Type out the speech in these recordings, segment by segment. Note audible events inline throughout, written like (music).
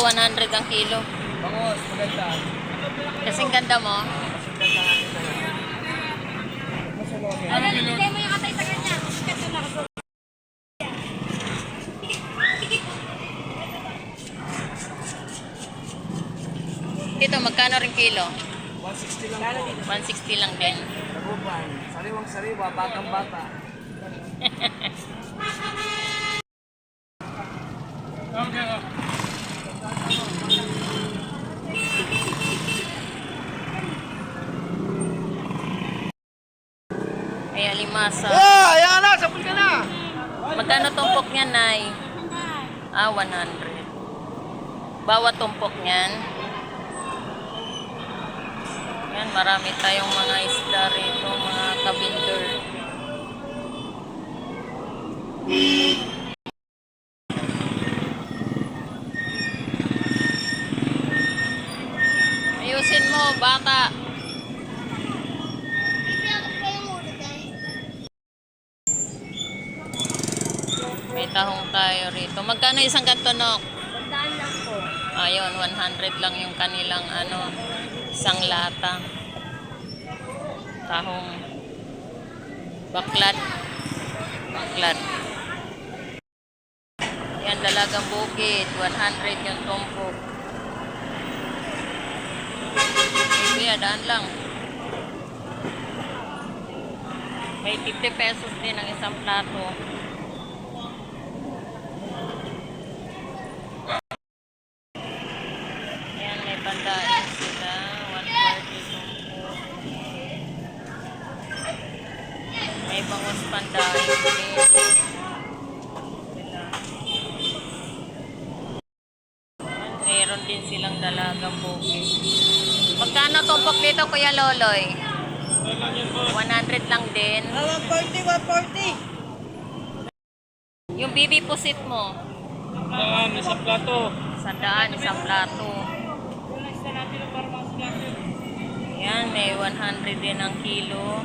100 ang kilo. Bangos, maganda. Kasing ganda mo. Ano, bigay mo yung atay sa kanya. Kasi na ako. Dito, magkano rin kilo? 160 lang po. 160 lang din. Naguban. Sariwang sariwa, batang bata. (laughs) Ay, alimasa. Ah, ayan na, sabol ka na. Magkano tumpok niyan, Nay? Ah, 100. Bawat tumpok niyan. Yan, marami tayong mga isda rito, mga kabinder. Ayusin mo, bata. May tahong tayo rito. Magkano isang kantonok? Tandaan lang po. Ayun, 100 lang yung kanilang ano, isang lata. Tahong baklat. Baklat. Yan, dalagang bukid. 100 yung tumpok. Kuya, daan lang. May 50 pesos din ang isang plato. Ayan, may pandain sila. 140 tumpok. May bangus pandain Meron din silang dalagang bukid. Magkano tumpok dito, Kuya Loloy? 100 lang din. 140, 140. Yung bibi pusit mo, Saan, sa plato. sandaan, isang plato. Yan, may 100 din ang kilo.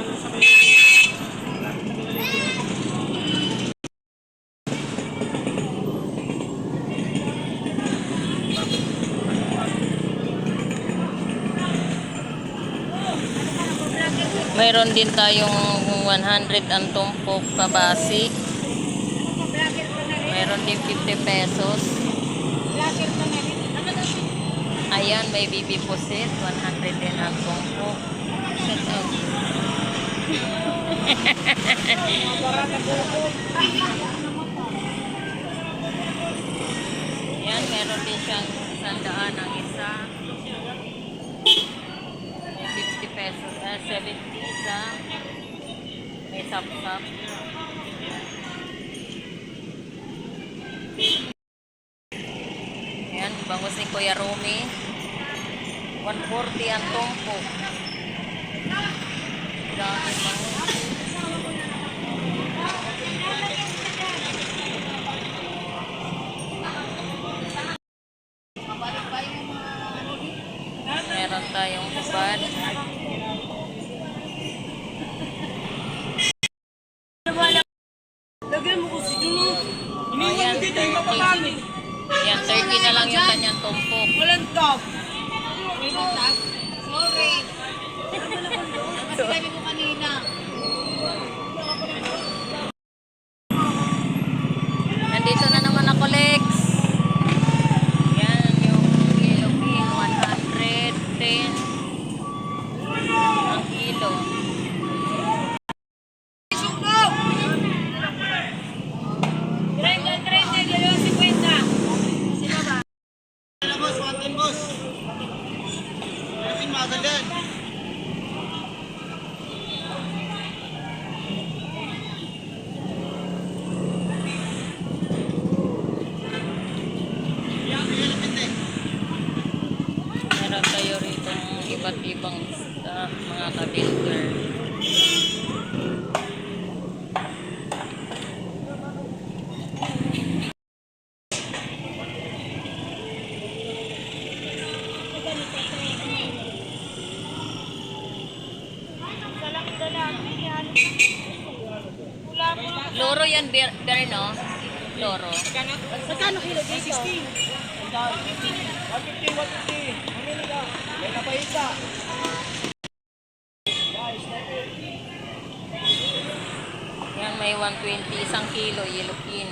Mayroon din tayong 100 ang tumpok kabasi. Mayroon din 50 pesos. Ayan, may bibi pusit. 100 din ang tumpok. (laughs) Shout out. Yan, meron din siyang sandaan ang isa. May 50 pesos, ah, 70 isa. May sap-sap. Ayan, bangus ni Kuya Rumi. 140 ang tumpo. Dami bangus. Meron tayong hubad. Lagyan mo ko si Juno. Ayan, 30. Ayan, 30 na lang yung kanyang tumpok. Walang top. Sorry. Kasi sabi ko kanina. mga ka-builder. Loro yan, Ber, ber no? Loro. Magkano kilo dito? 160. 150, 150. Mamili ka. May napahita. May 120 isang kilo, yellow pin.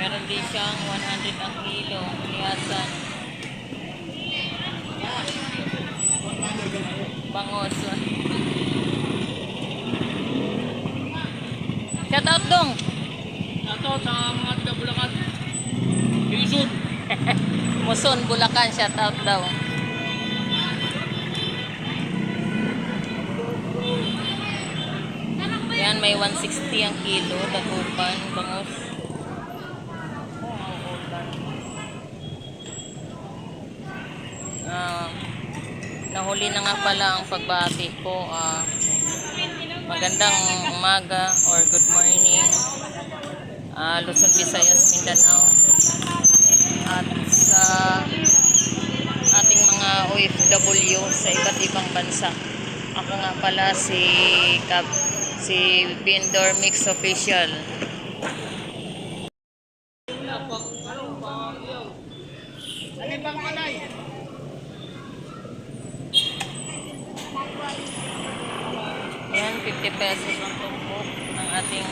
Meron din siyang 100 ang kilo, hiyasan. Bangos. Shout out dong! Ito sa mga taga Bulacan. (laughs) Muson, Bulacan, shout out daw. May 160 ang kilo, dagupan, bangus. Ah, nahuli na nga pala ang pagbati ko. Ah, magandang umaga or good morning. Ah, Luzon, Visayas, Mindanao at sa ating mga OFW sa iba't ibang bansa. Ako nga pala si Cap, si Vendor Mix Official. Alin bang malay? Ayan, 50 pesos ang tumpok ng ating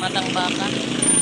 matang baka.